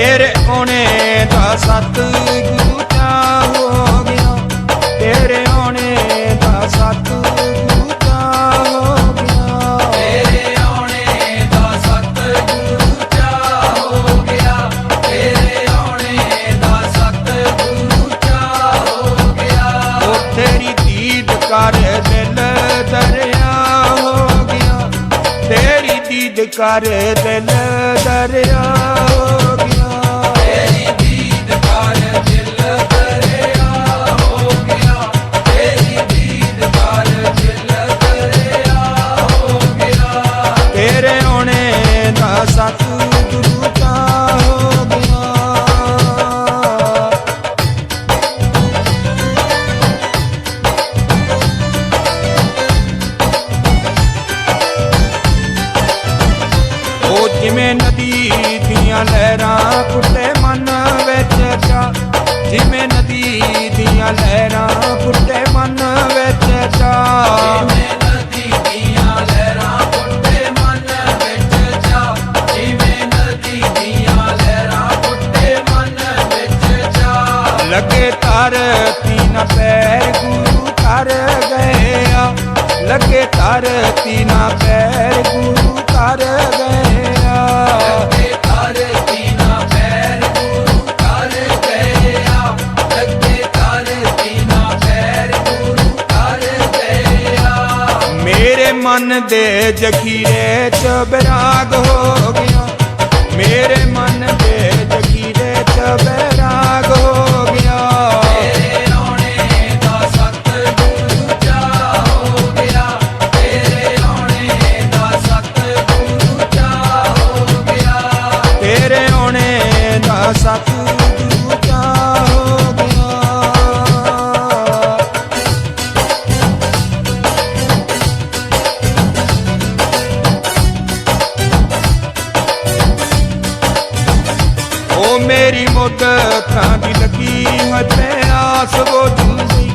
ਤੇਰੇ ਆਉਣੇ ਦਾ ਸਤਿਗੁਰੂ ਚਾ ਹੋ ਗਿਆ। ਤੇਰੇ ਆਉਣੇ ਦਾ ਸਤਿਗੁਰੂ ਕਰ ਦਿਲ ਦਰਿਆ ਲਹਿਰਾਂ ਫੁੱਟੇ ਮਨ ਵਿੱਚ ਜਾ ਜਿਵੇਂ ਨਦੀ ਦੀਆਂ ਲਹਿਰਾਂ ਫੁੱਟੇ ਮਨ ਵਿੱਚ ਜਾ ਜਿਵੇਂ ਨਦੀ ਦੀਆਂ ਲਹਿਰਾਂ ਫੁੱਟੇ ਮਨ ਵਿੱਚ ਜਾ ਜਿਵੇਂ ਨਦੀ ਦੀਆਂ ਲਹਿਰਾਂ ਫੁੱਟੇ ਮਨ ਵਿੱਚ ਜਾ ਲੱਗੇ ਧਰਤੀ ਨਾ ਪੈਰ ਗੁਰੂ ਕਰ ਗਿਆ। ਲੱਗੇ ਧਰਤੀ ਨਾ ਪੈਰ ਗੁਰੂ ਮਨ ਦੇ ਜਖੀਰੇ ਚ ਬੈਰਾਗ ਹੋ ਗਿਆ। ਮੇਰੇ ਮਨ ਦੇ ਜਖੀਰੇ ਚ ਬੈਰਾਗ ਹੋ ਗਿਆ। ਤੇਰੇ ਆਉਣੇ ਦਾ ਸਤਿਗੁਰੂ ਚਾ ਹੋ ਗਿਆ। ਤੇਰੇ ਆਉਣੇ ਦਾ ਸਤਿਗੁਰੂ ਚਾ ਹੋ ਗਿਆ। ਤੇਰੇ ਆਉਣੇ ਦਾ ਸਤ ਦੀ ਲੱਗੀ ਹੋਏ ਪਿਆਸ ਬੋਝੂ ਗਈ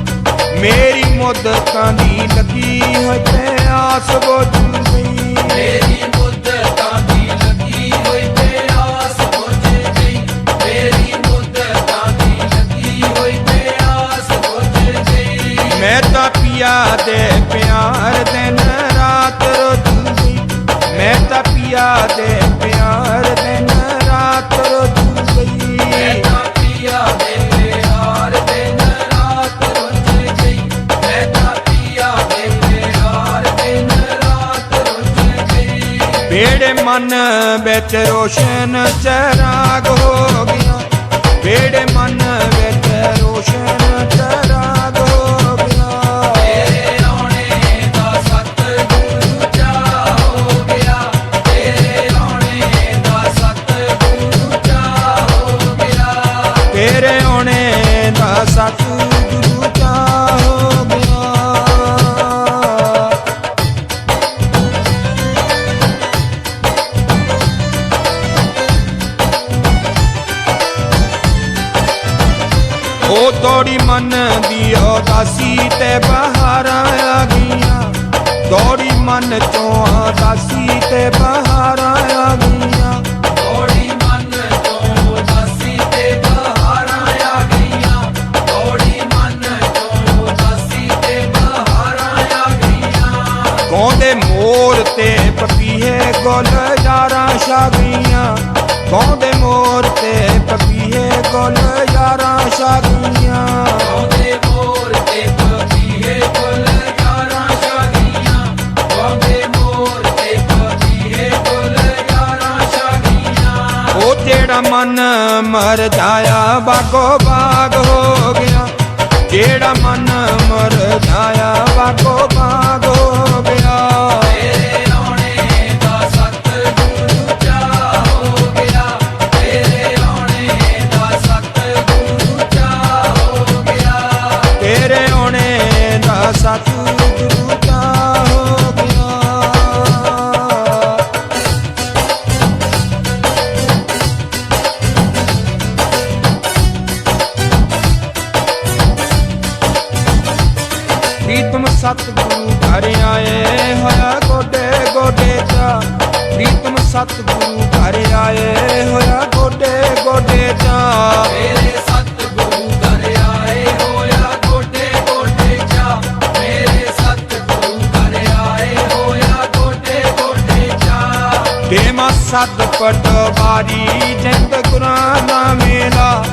ਮੇਰੀ ਮੁੱਦਤਾਂ ਦੀ ਲੱਗੀ ਹੋਏ ਪਿਆਸ ਬੋਝੂ ਗਈ ਮੇਰੀ ਮੁੱਦਤਾਂ ਦੀ ਲੱਗੀ ਹੋਈ ਪਿਆਸ ਬੁਝ ਗਈ ਮੇਰੀ ਮੁੱਦਤਾਂ ਦੀ ਲੱਗੀ ਹੋਈ ਪਿਆਸ ਬੁਝ ਗਈ ਮੈਂ ਤਾਂ ਪਿਆ ਦੇ ਮਨ ਵਿੱਚ ਰੋਸ਼ਨ ਚਰਾਗ ਹੋ ਗਿਆ। ਬੇੜੇ ਉਹ ਤੋੜੀ ਮਨ ਦੀ ਉਦਾਸੀ ਤੇ ਬਹਾਰਾਂ ਆ ਗਈਆਂ ਤੋੜੀ ਮਨ ਚੋਂ ਉਦਾਸੀ ਤੇ ਬਹਾਰਾਂ ਆ ਗਈਆਂ ਥੋੜੀ ਮਨ ਤੋਂ ਉਦਾਸੀ ਤੇ ਬਹਾਰਾਂ ਗਈਆਂ ਮਨ ਤੋਂ ਉਦਾਸੀ ਤੇ ਬਹਾਰਾਂ ਆ ਗਈਆਂ ਗਾਉਂਦੇ ਮੋਰ ਤੇ ਪਪੀਏ ਗੁੱਲ ਯਾਰਾਂ ਛਾ ਗਾਉਂਦੇ ਮੋਰ ਤੇ ਪਪੀਏ ਗੁੱਲ ਯਾਰਾਂ ਗਈਆਂ ਗਾਉਂਦੇ ਮੋਰ ਤੇ ਪਪੀਏ ਗੁੱਲ ਯਾਰਾਂ ਗਈਆਂ ਗਾਉਂਦੇ ਮੋਰ ਤੇ ਪਪੀਏ ਗੁੱਲ ਯਾਰਾਂ ਗਈਆਂ ਉਹ ਜਿਹੜਾ ਮਨ ਮਰ ਜਾਇਆ ਬਾਗੋ ਬਾਗ ਹੋ ਗਿਆ। ਜਿਹੜਾ ਮਨ ਸਤਿਗੁਰੂ ਘਰ ਆਏ, ਹੋਇਆ ਗੋਡੇ ਗੋਡੇ ਚਾ। ਪ੍ਰੀਤਮ ਸਤਿਗੁਰੂ ਘਰ ਆਏ, ਹੋਇਆ ਗੋਡੇ ਗੋਡੇ ਜਾ ਮੇਰੇ ਸਤਿਗੁਰੂ ਘਰ ਆਏ, ਹੋਇਆ ਗੋਡੇ ਗੋਡੇ ਚਾ। ਮੇਰੇ ਸਤਿਗੁਰੂ ਘਰ ਆਏ, ਹੋਇਆ ਗੋਡੇ ਗੋਡੇ ਚਾ। ਦੇਮਾ ਸਦ ਪਟਵਾਰੀ ਜਿੰਦ ਗੁਰਾਂ ਦਾ ਮੇਲਾ।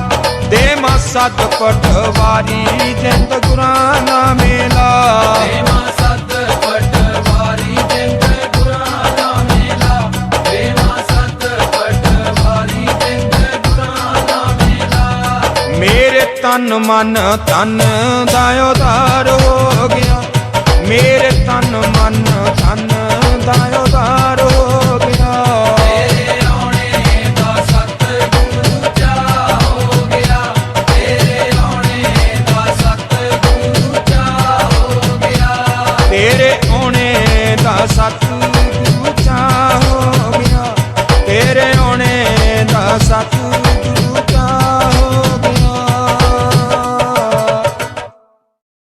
ਦੇਮਾ ਸਦ ਪਟਵਾਰੀ ਤਨ ਮਨ ਤਨ ਦਾ ਉਧਾਰ ਹੋ ਗਿਆ। ਮੇਰੇ ਤਨ ਮਨ ਤਨ ਦਾ ਉਧਾਰ ਹੋ ਗਿਆ। ਤੇਰੇ ਆਉਣੇ ਦਾ ਸਤਿਗੁਰੂ ਚਾ ਹੋ ਗਿਆ। ਤੇਰੇ ਆਉਣੇ ਦਾ ਸਤਿਗੁਰੂ ਚਾ ਹੋ ਗਿਆ। ਤੇਰੇ ਆਉਣੇ ਦਾ ਸਤ